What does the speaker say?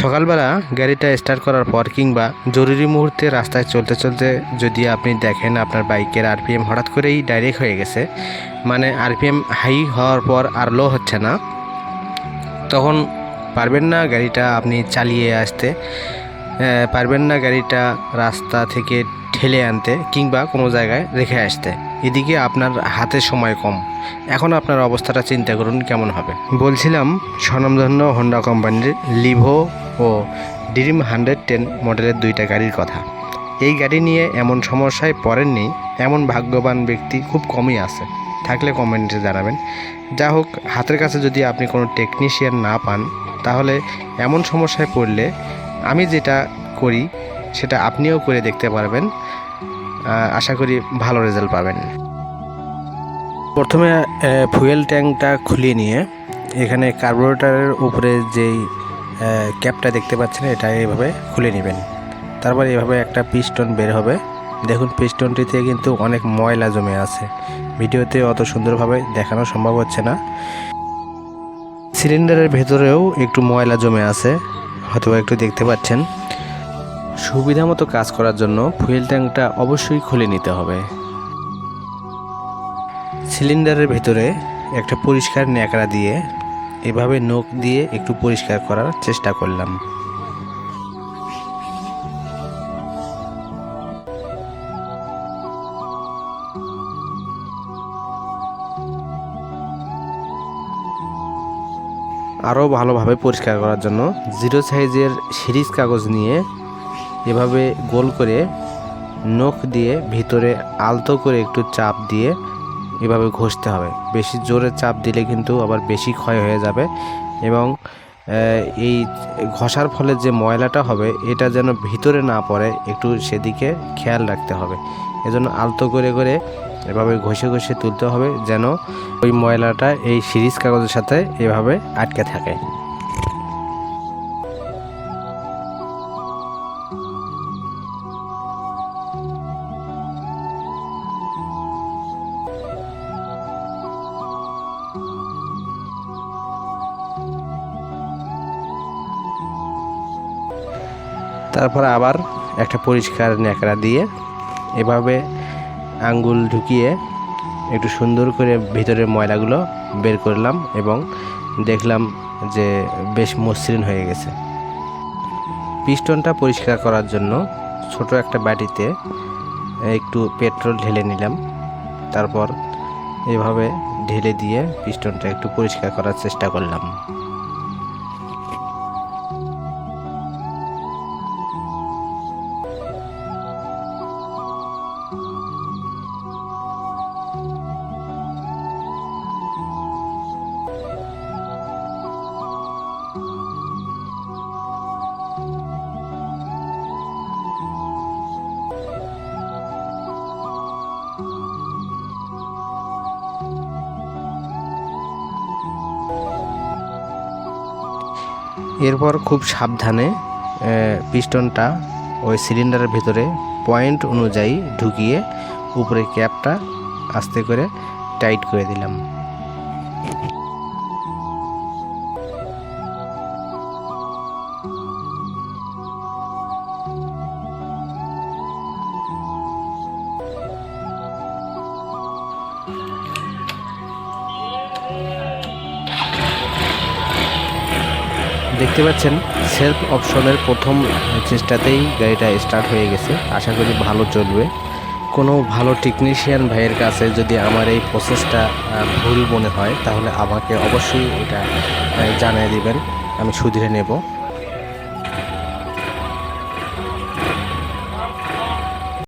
সকালবেলা গাড়িটা স্টার্ট করার পর কিংবা জরুরি মুহূর্তে রাস্তায় চলতে চলতে যদি আপনি দেখেন আপনার বাইকের আরপিএম হঠাৎ করেই ডাইরেক্ট হয়ে গেছে মানে আরপিএম হাই হওয়ার পর আর লো হচ্ছে না, তখন পারবেন না গাড়িটা আপনি চালিয়ে আসতে। পারবেন না গাড়িটা রাস্তা থেকে ঠেলে আনতে কিংবা কোনো জায়গায় রেখে আসতে। এদিকে আপনার হাতে সময় কম। এখন আপনার অবস্থাটা চিন্তা করুন কেমন হবে। বলছিলাম, স্বনামধন্য হোন্ডা কোম্পানির লিভো ও ড্রিম হান্ড্রেড টেন মডেলের দুইটা গাড়ির কথা। এই গাড়ি নিয়ে এমন সমস্যায় পড়েননি, এমন ভাগ্যবান ব্যক্তি খুব কমই আছে। থাকলে কমেন্টে জানাবেন। যা হোক, হাতের কাছে যদি আপনি কোনো টেকনিশিয়ান না পান, তাহলে এমন সমস্যায় পড়লে আমি যেটা করি, সেটা আপনিও করে দেখতে পারবেন। আশা করি ভালো রেজাল্ট পাবেন। প্রথমে ফুয়েল ট্যাঙ্কটা খুলিয়ে নিয়ে, এখানে কার্বোরেটরের উপরে যেই ক্যাপটা দেখতে পাচ্ছেন, এটা এইভাবে খুলে নেবেন। তারপর এভাবে একটা পিস্টন বের হবে। দেখুন পিস্টনটিতে কিন্তু অনেক ময়লা জমে আছে। ভিডিওতে অত সুন্দরভাবে দেখানো সম্ভব হচ্ছে না। সিলিন্ডারের ভেতরেও একটু ময়লা জমে আছে। হয়তো একটু দেখতে পাচ্ছেন। সুবিধা মতো কাজ করার জন্য ফুয়েল ট্যাঙ্কটা অবশ্যই খুলে নিতে হবে। সিলিন্ডারের ভেতরে একটা পরিষ্কার ন্যাকড়া দিয়ে এভাবে নখ দিয়ে একটু পরিষ্কার করার চেষ্টা করলাম। আরও ভালোভাবে পরিষ্কার করার জন্য জিরো সাইজের সিরিজ কাগজ নিয়ে এভাবে গোল করে নখ দিয়ে ভিতরে আলতো করে একটু চাপ দিয়ে এভাবে ঘষতে হবে। বেশি জোরে চাপ দিলে কিন্তু আবার বেশি ক্ষয় হয়ে যাবে এবং এই ঘষার ফলে যে ময়লাটা হবে, এটা যেন ভিতরে না পড়ে, একটু সেদিকে খেয়াল রাখতে হবে। এজন্য আলতো করে করে এভাবে ঘষে ঘষে তুলতে হবে যেন ওই ময়লাটা এই সিরিজ কাগজের সাথে এভাবে আটকে থাকে। তারপর আবার একটা পরিষ্কার ন্যাকড়া দিয়ে এভাবে আঙ্গুল ঢুকিয়ে একটু সুন্দর করে ভিতরের ময়লাগুলো বের করলাম এবং দেখলাম যে বেশ মসৃণ হয়ে গেছে। পিস্টনটা পরিষ্কার করার জন্য ছোট একটা বাটিতে একটু পেট্রোল ঢেলে নিলাম। তারপর এভাবে ঢেলে দিয়ে পিস্টনটা একটু পরিষ্কার করার চেষ্টা করলাম। এরপর খুব সাবধানে পিস্টনটা ওই সিলিন্ডারের ভিতরে পয়েন্ট অনুযায়ী ঢুকিয়ে উপরে ক্যাপটা আস্তে করে টাইট করে দিলাম। দেখতে পাচ্ছেন সেলফ অপশনের প্রথম চেষ্টাতেই গাড়িটা স্টার্ট হয়ে গেছে। আশা করি ভালো চলবে। কোনো ভালো টেকনিশিয়ান ভাইয়ের কাছে যদি আমার এই প্রসেসটা ভুল মনে হয়, তাহলে আমাকে অবশ্যই এটা জানিয়ে দিবেন। আমি শুধরে নেব।